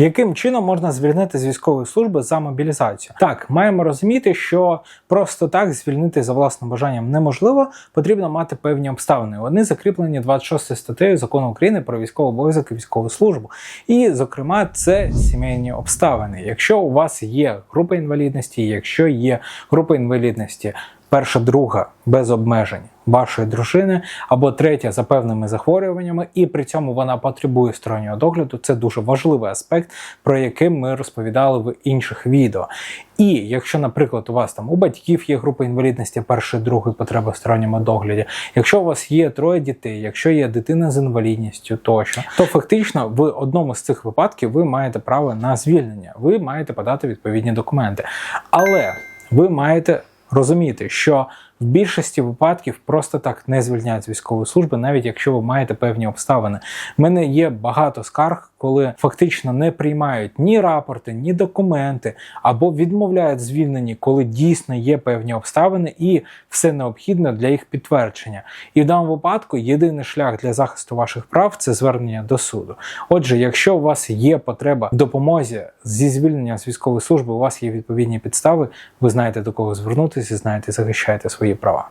Яким чином можна звільнити з військової служби за мобілізацію? Так, маємо розуміти, що просто так звільнити за власним бажанням неможливо, потрібно мати певні обставини. Вони закріплені 26 статтею закону України про військовий обов'язок і військову службу. І, зокрема, це сімейні обставини. Якщо у вас є група інвалідності, якщо є група інвалідності. Перша, друга без обмежень вашої дружини, або третя за певними захворюваннями, і при цьому вона потребує стороннього догляду. Це дуже важливий аспект, про який ми розповідали в інших відео. І якщо, наприклад, у вас там у батьків є група інвалідності першої, другої потреби в сторонньому догляді, якщо у вас є троє дітей, якщо є дитина з інвалідністю тощо, то фактично в одному з цих випадків ви маєте право на звільнення, ви маєте подати відповідні документи. Але ви маєте розуміти, що в більшості випадків просто так не звільняють з військової служби, навіть якщо ви маєте певні обставини. В мене є багато скарг, коли фактично не приймають ні рапорти, ні документи, або відмовляють звільненні, коли дійсно є певні обставини і все необхідне для їх підтвердження. І в даному випадку єдиний шлях для захисту ваших прав це звернення до суду. Отже, якщо у вас є потреба в допомозі зі звільнення з військової служби, у вас є відповідні підстави, ви знаєте до кого звернутися, знаєте, захищаєте права.